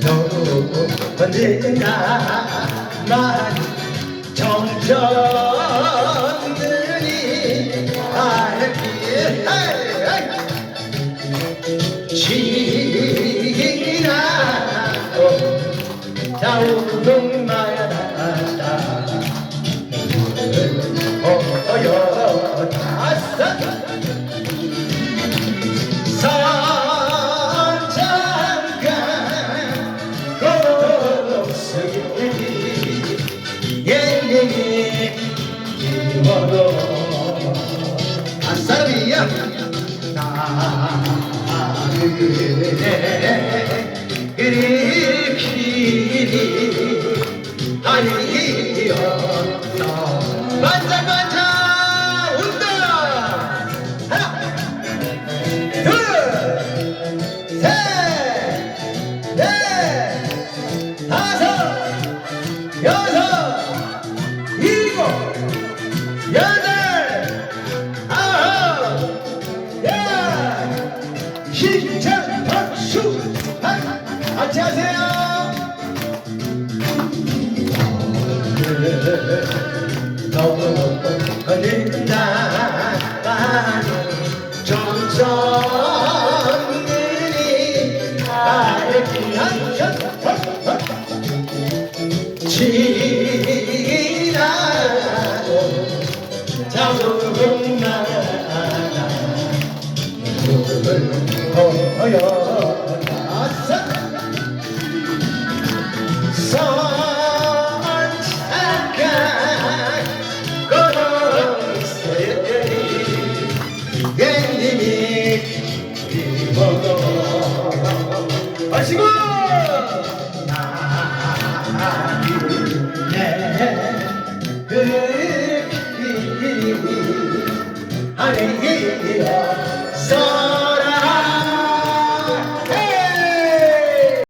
너무 언제나 많이 정전들이 알기에 지나고 자우동마 예예예 이모도 아싸비야 나그 여덟, 아홉, 열, 시작, 박수, 한, 같이 하세요. 너무 걸린다 정성들이 나를 피하셔 지나고 자우동 나라 눈을 보여 나 I need you.